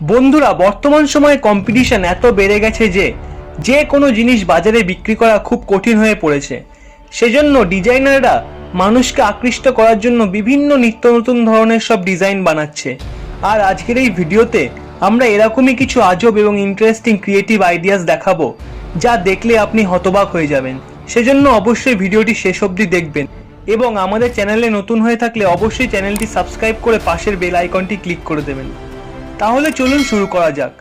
বন্ধুরা, বর্তমান সময়ে কম্পিটিশন এত বেড়ে গেছে যে যে কোনো জিনিস বাজারে বিক্রি করা খুব কঠিন হয়ে পড়েছে। সেজন্য ডিজাইনাররা মানুষকে আকৃষ্ট করার জন্য বিভিন্ন নিত্য নতুন ধরনের সব ডিজাইন বানাচ্ছে। আর আজকের এই ভিডিওতে আমরা এরকমই কিছু আজব এবং ইন্টারেস্টিং ক্রিয়েটিভ আইডিয়াস দেখাবো, যা দেখলে আপনি হতবাক হয়ে যাবেন। সেজন্য অবশ্যই ভিডিওটি শেষ অবধি দেখবেন। এবং আমাদের চ্যানেলে নতুন হয়ে থাকলে অবশ্যই চ্যানেলটি সাবস্ক্রাইব করে পাশের বেল আইকনটি ক্লিক করে দেবেন। তাহলে চলুন শুরু করা যাক।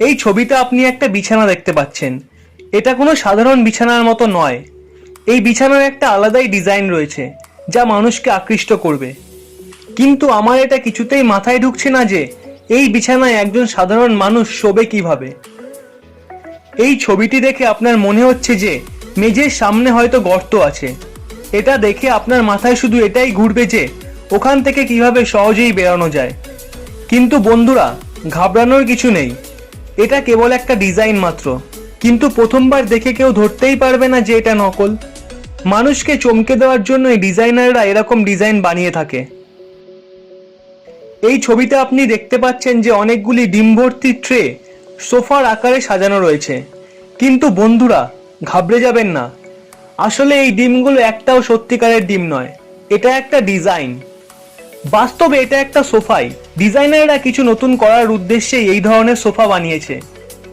এই ছবিতে আপনি একটা বিছানা দেখতে পাচ্ছেন। এটা কোনো সাধারণ বিছানার মতো নয়। এই বিছানার একটা আলাদাই ডিজাইন রয়েছে, যা মানুষকে আকৃষ্ট করবে। কিন্তু আমার এটা কিছুতেই মাথায় ঢুকছে না যে, এই বিছানায় একজন সাধারণ মানুষ শোবে কীভাবে। এই ছবিটি দেখে আপনার মনে হচ্ছে যে, মেঝের সামনে হয়তো গর্ত আছে। এটা দেখে আপনার মাথায় শুধু এটাই ঘুরবে যে, ওখান থেকে কীভাবে সহজেই বেরানো যায়। কিন্তু বন্ধুরা, ঘাবড়ানোর কিছু নেই। এটা কেবল একটা ডিজাইন মাত্র। কিন্তু প্রথমবার দেখে কেউ ধরতেই পারবে না যে এটা নকল। মানুষকে চমকে দেওয়ার জন্য এই ডিজাইনাররা এরকম ডিজাইন বানিয়ে থাকে। এই ছবিতে আপনি দেখতে পাচ্ছেন যে অনেকগুলি ডিম ভর্তি ট্রে সোফার আকারে সাজানো রয়েছে। কিন্তু বন্ধুরা, ঘাবড়ে যাবেন না। আসলে এই ডিমগুলো একটাও সত্যিকারের ডিম নয়। এটা একটা ডিজাইন। বাস্তবে এটা একটা সোফাই। ডিজাইনাররা কিছু নতুন করার উদ্দেশ্যে এই ধরনের সোফা বানিয়েছে।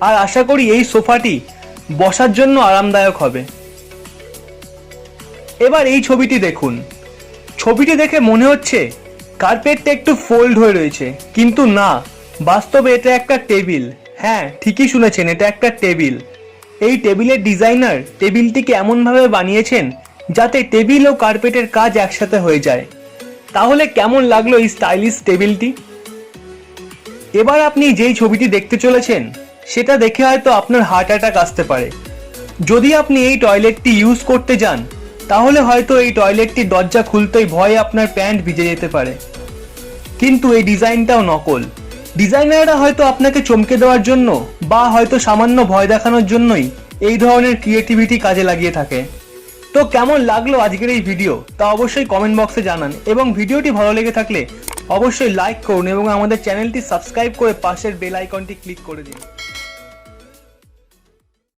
আর আশা করি এই সোফাটি বসার জন্য আরামদায়ক হবে। এবার এই ছবিটি দেখুন। ছবিটি দেখে মনে হচ্ছে কার্পেটটা একটু ফোল্ড হয়ে রয়েছে। কিন্তু না, বাস্তবে এটা একটা টেবিল। হ্যাঁ ঠিকই শুনেছেন, এটা একটা টেবিল। এই টেবিলের ডিজাইনার টেবিলটিকে এমনভাবে বানিয়েছেন যাতে টেবিল ও কার্পেটের কাজ একসাথে হয়ে যায়। তাহলে কেমন লাগল এই স্টাইলিশ টেবিলটি? এবার আপনি যেই ছবিটি দেখতে চলেছেন, সেটা দেখে হয়তো আপনার হার্ট অ্যাটাক আসতে পারে। যদি আপনি এই টয়লেটটি ইউজ করতে যান, তাহলে হয়তো এই টয়লেটটির দরজা খুলতেই ভয়ে আপনার প্যান্ট ভিজে যেতে পারে। কিন্তু এই ডিজাইনটাও নকল। ডিজাইনাররা হয়তো আপনাকে চমকে দেওয়ার জন্য বা হয়তো সামান্য ভয় দেখানোর জন্যই এই ধরনের ক্রিয়েটিভিটি কাজে লাগিয়ে থাকে। তো কেমন লাগল আজকের এই ভিডিও তা অবশ্যই কমেন্ট বক্সে জানান। এবং ভিডিওটি ভালো লেগে থাকলে অবশ্যই লাইক করুন এবং আমাদের চ্যানেলটি সাবস্ক্রাইব করে পাশের বেল আইকনটি ক্লিক করে দিন।